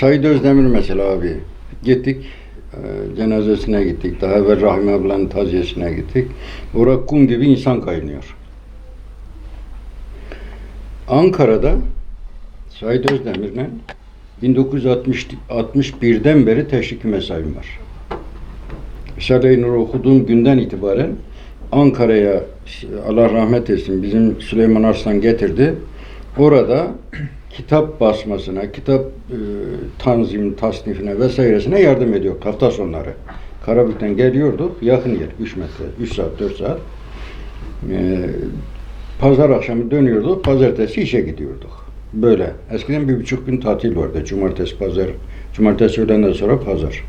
Said Özdemir mesela abi. Gittik. e, cenazesine gittik. Daha evvel Rahmi ablanın taziyesine gittik. Orada kum gibi insan kaynıyor. Ankara'da Said Özdemir'le 1961'den beri teşvik mesaim var. Risale-i Nur okuduğum günden itibaren Ankara'ya Allah rahmet etsin bizim Süleyman Arslan getirdi. Orada kitap basmasına, kitap e, tanzim, tasnifine vesairesine yardım ediyor hafta sonları. Karabük'ten geliyorduk, yakın yer, 3 metre, 3 saat, 4 saat. E, pazar akşamı dönüyorduk, pazartesi işe gidiyorduk. Böyle. Eskiden bir buçuk gün tatil vardı. Cumartesi, pazar. Cumartesi öğlenden sonra pazar.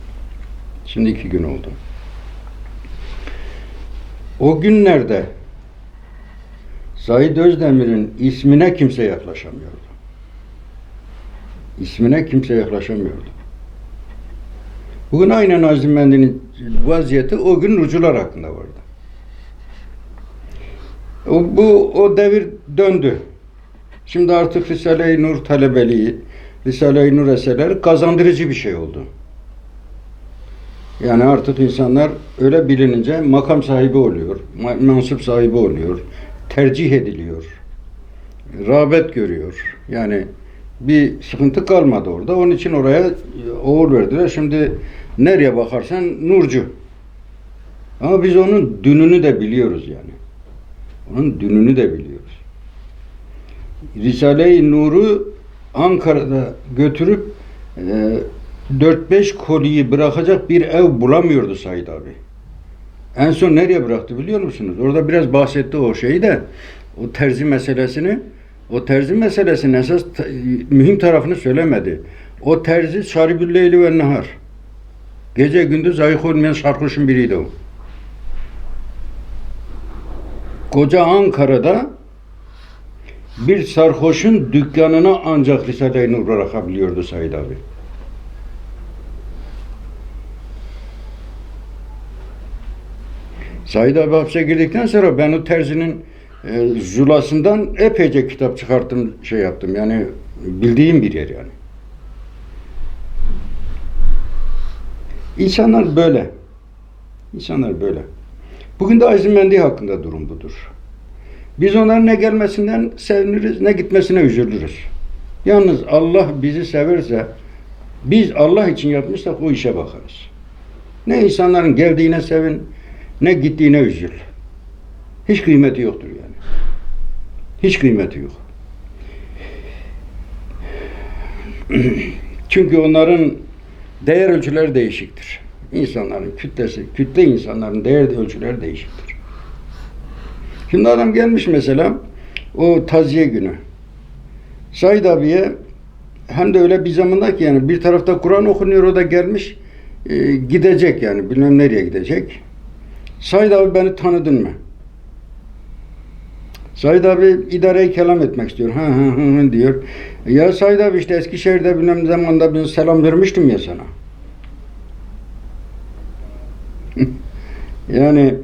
Şimdi iki gün oldu. O günlerde Said Özdemir'in ismine kimse yaklaşamıyordu. İsmine kimse yaklaşamıyordu. Bugün aynen Azim Mendi'nin vaziyeti o gün rucular hakkında vardı. O, bu o devir döndü. Şimdi artık Risale-i Nur talebeliği, Risale-i Nur eserleri kazandırıcı bir şey oldu. Yani artık insanlar öyle bilinince makam sahibi oluyor, mansup sahibi oluyor, tercih ediliyor, rağbet görüyor. Yani bir sıkıntı kalmadı orada. Onun için oraya oğul verdiler. Şimdi nereye bakarsan Nurcu. Ama biz onun dününü de biliyoruz yani. Onun dününü de biliyoruz. Risale-i Nur'u Ankara'da götürüp e, 4-5 koliyi bırakacak bir ev bulamıyordu Said abi. En son nereye bıraktı biliyor musunuz? Orada biraz bahsetti o şeyi de o terzi meselesini o terzi meselesinin esas mühim tarafını söylemedi. O terzi Şaribülleyli ve Nahar. Gece gündüz ayık olmayan sarhoşun biriydi o. Koca Ankara'da bir sarhoşun dükkanına ancak Risale-i Nur bırakabiliyordu Said abi. Said abi hapse girdikten sonra ben o terzinin e, zulasından epeyce kitap çıkarttım, şey yaptım. Yani bildiğim bir yer yani. İnsanlar böyle. İnsanlar böyle. Bugün de Azim Mendi hakkında durum budur. Biz onların ne gelmesinden seviniriz, ne gitmesine üzülürüz. Yalnız Allah bizi severse, biz Allah için yapmışsak o işe bakarız. Ne insanların geldiğine sevin, ne gittiğine üzül. Hiç kıymeti yoktur yani. Hiç kıymeti yok. Çünkü onların değer ölçüleri değişiktir. İnsanların kütlesi, kütle insanların değer ölçüleri değişiktir. Şimdi adam gelmiş mesela o taziye günü. Said abiye hem de öyle bir zamanda ki yani bir tarafta Kur'an okunuyor o da gelmiş e, gidecek yani bilmem nereye gidecek. Said abi beni tanıdın mı? Said abi idareyi kelam etmek istiyor. Ha ha ha diyor. Ya Said abi işte Eskişehir'de bilmem zamanda bir selam vermiştim ya sana. yani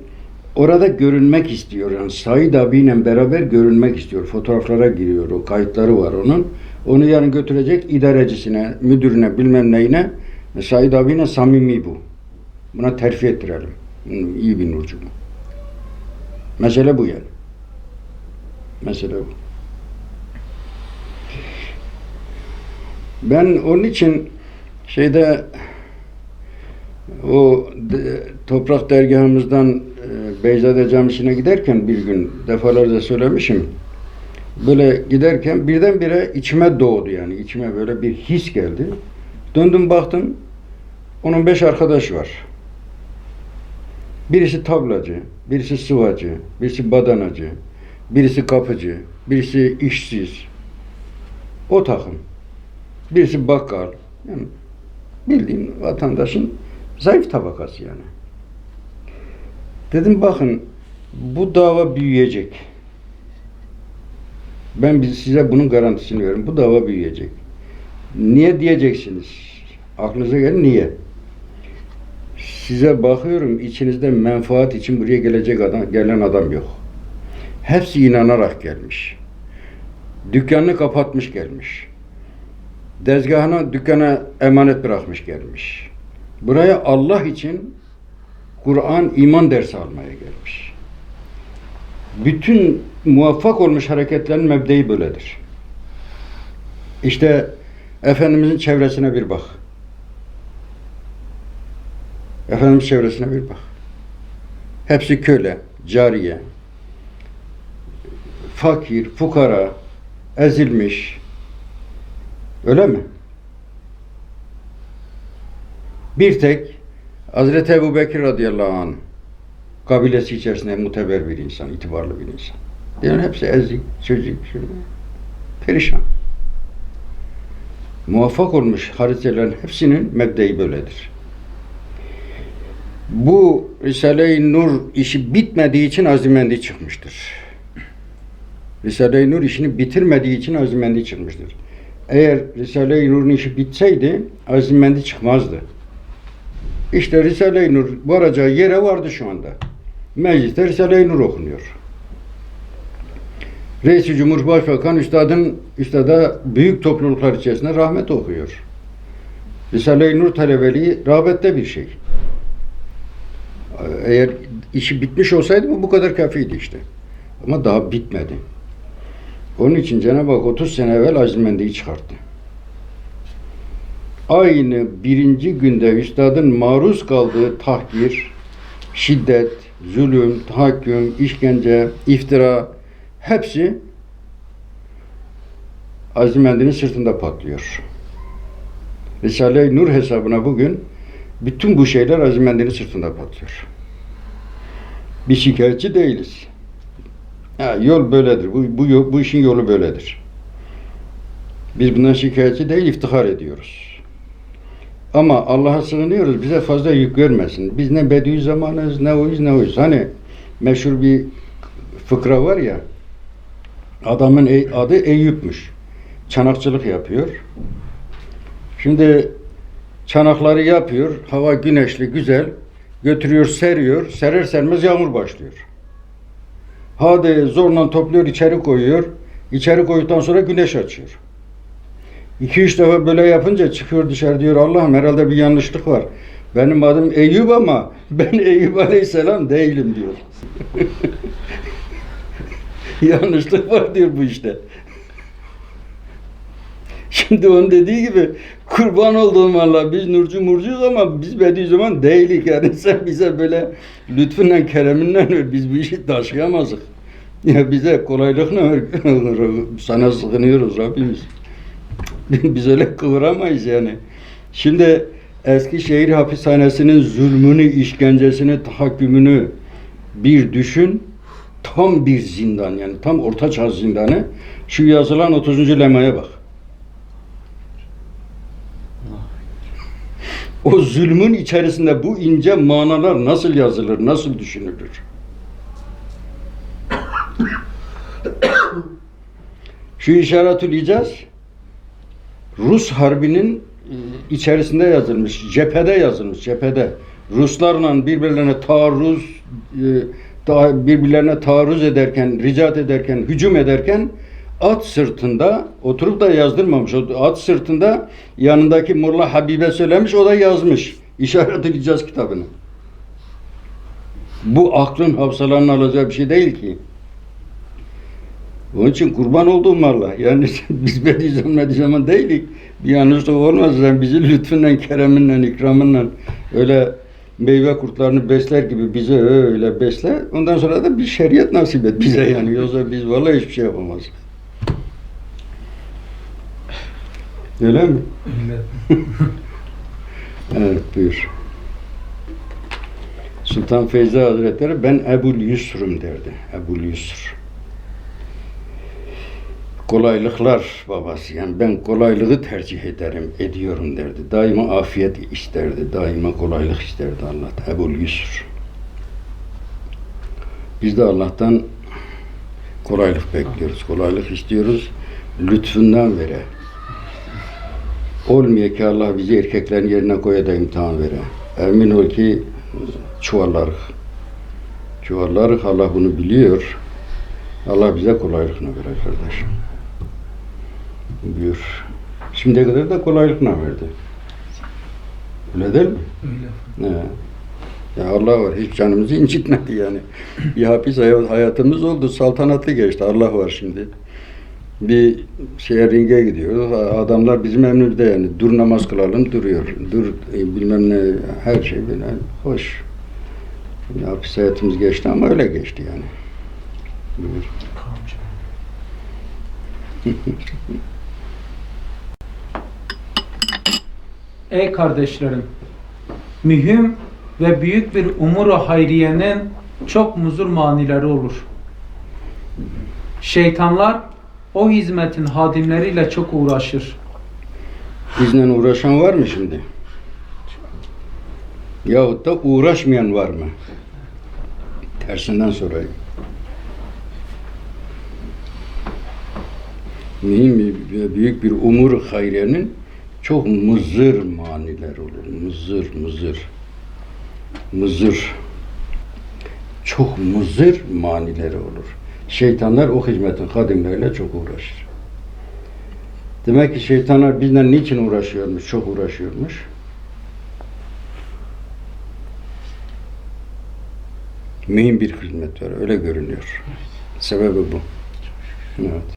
orada görünmek istiyor. Yani Said abiyle beraber görünmek istiyor. Fotoğraflara giriyor. O kayıtları var onun. Onu yarın götürecek idarecisine, müdürüne, bilmem neyine. Said abiyle samimi bu. Buna terfi ettirelim. İyi bir nurcu bu. Mesele bu yani. Mesele bu. Ben onun için şeyde o de- toprak dergahımızdan e, Beyzade Camisi'ne giderken bir gün defalarca söylemişim. Böyle giderken birdenbire içime doğdu yani. içime böyle bir his geldi. Döndüm baktım. Onun beş arkadaş var. Birisi tablacı, birisi sıvacı, birisi badanacı, birisi kapıcı, birisi işsiz. O takım. Birisi bakkal. Yani bildiğin vatandaşın zayıf tabakası yani. Dedim bakın bu dava büyüyecek. Ben size bunun garantisini veriyorum. Bu dava büyüyecek. Niye diyeceksiniz? Aklınıza gelin niye? Size bakıyorum içinizde menfaat için buraya gelecek adam, gelen adam yok. Hepsi inanarak gelmiş. Dükkanını kapatmış gelmiş. dezgahına, dükkana emanet bırakmış gelmiş. Buraya Allah için Kur'an, iman dersi almaya gelmiş. Bütün muvaffak olmuş hareketlerin mebdeyi böyledir. İşte Efendimizin çevresine bir bak. Efendimiz çevresine bir bak. Hepsi köle, cariye, fakir, fukara, ezilmiş. Öyle mi? Bir tek Hazreti Ebu Bekir radıyallahu anh kabilesi içerisinde muteber bir insan, itibarlı bir insan. Diğer hepsi ezik, çocuk, perişan. Muvaffak olmuş haritaların hepsinin mebdeyi böyledir. Bu Risale-i Nur işi bitmediği için azimendi çıkmıştır. Risale-i Nur işini bitirmediği için azimendi çıkmıştır. Eğer Risale-i Nur'un işi bitseydi azimendi çıkmazdı. İşte Risale-i Nur varacağı yere vardı şu anda. Mecliste Risale-i Nur okunuyor. Reis-i Cumhurbaşkanı Üstad'ın Üstad'a büyük topluluklar içerisinde rahmet okuyor. Risale-i Nur talebeliği rağbette bir şey. Eğer işi bitmiş olsaydı bu kadar kafiydi işte. Ama daha bitmedi. Onun için Cenab-ı Hak 30 sene evvel Azimendi'yi çıkarttı. Aynı birinci günde üstadın maruz kaldığı tahkir, şiddet, zulüm, tahakküm, işkence, iftira hepsi Azimendi'nin sırtında patlıyor. Risale-i Nur hesabına bugün bütün bu şeyler Azimendi'nin sırtında patlıyor. Bir şikayetçi değiliz. Ha, yol böyledir. Bu, bu, bu işin yolu böyledir. Biz bundan şikayetçi değil, iftihar ediyoruz. Ama Allah'a sığınıyoruz, bize fazla yük vermesin. Biz ne Bediüzzamanız, ne oyuz, ne oyuz. Hani meşhur bir fıkra var ya, adamın e- adı Eyüp'müş. Çanakçılık yapıyor. Şimdi çanakları yapıyor, hava güneşli, güzel. Götürüyor, seriyor. Serer sermez yağmur başlıyor. Hadi zorla topluyor, içeri koyuyor. İçeri koyduktan sonra güneş açıyor. İki üç defa böyle yapınca çıkıyor dışarı diyor Allah'ım herhalde bir yanlışlık var. Benim adım Eyüp ama ben Eyüp Aleyhisselam değilim diyor. yanlışlık var diyor bu işte. Şimdi onun dediği gibi kurban olduğum Allah biz nurcu murcuyuz ama biz Bediüzzaman değilik yani sen bize böyle lütfunla kereminle ver biz bu işi taşıyamazdık. Ya bize kolaylıkla ver sana sığınıyoruz Rabbimiz. biz öyle kıvıramayız yani. Şimdi Eskişehir hapishanesinin zulmünü, işkencesini, tahakkümünü bir düşün. Tam bir zindan yani tam orta çağ zindanı. Şu yazılan 30. lemaya bak. O zulmün içerisinde bu ince manalar nasıl yazılır, nasıl düşünülür? Şu işaretül icaz Rus harbinin içerisinde yazılmış, cephede yazılmış, cephede. Ruslarla birbirlerine taarruz, e, birbirlerine taarruz ederken, ricat ederken, hücum ederken at sırtında oturup da yazdırmamış. At sırtında yanındaki Molla Habibe söylemiş, o da yazmış. İşaret-ül İcaz kitabını. Bu aklın hafsalanın alacağı bir şey değil ki. Onun için kurban olduğum Allah. Yani biz Bediüzzaman Bediüzzaman değilik. Bir yanlışlık olmaz. Sen bizi lütfunla, kereminle, ikramınla öyle meyve kurtlarını besler gibi bize öyle besle. Ondan sonra da bir şeriat nasip et bize yani. Yoksa biz vallahi hiçbir şey yapamaz. Öyle mi? Evet buyur. Sultan Feyzi Hazretleri ben Ebul Yusr'um derdi. Ebul Yusr. Kolaylıklar babası. Yani ben kolaylığı tercih ederim, ediyorum derdi. Daima afiyet isterdi, daima kolaylık isterdi Allah. Ebul Yusr. Biz de Allah'tan kolaylık bekliyoruz, kolaylık istiyoruz. Lütfundan vere. Olmuyor ki Allah bizi erkeklerin yerine koya da imtihan vere. Emin ol ki çuvallarız. Çuvallarız. Allah bunu biliyor. Allah bize kolaylıkını verir kardeşim. Buyur. Şimdiye kadar da kolaylıkla verdi. Öyle değil mi? Öyle. He. Ya Allah var. Hiç canımızı incitmedi yani. Bir hapis hay- hayatımız oldu. Saltanatlı geçti. Allah var şimdi. Bir şeye ringe gidiyoruz. Adamlar bizim emrimizde yani. Dur namaz kılalım duruyor. Dur e, bilmem ne her şey böyle hoş. Bir hapis hayatımız geçti ama öyle geçti yani. Buyur. Ey kardeşlerim, mühim ve büyük bir umuru hayriyenin çok muzur manileri olur. Şeytanlar o hizmetin hadimleriyle çok uğraşır. Bizle uğraşan var mı şimdi? Yahut da uğraşmayan var mı? Tersinden sorayım. Mühim büyük bir umur hayriyenin çok mızır maniler olur. Mızır, mızır. Mızır. Çok mızır manileri olur. Şeytanlar o hizmetin hadimleriyle çok uğraşır. Demek ki şeytanlar bizden niçin uğraşıyormuş, çok uğraşıyormuş? Mühim bir hizmet var, öyle görünüyor. Sebebi bu. Evet.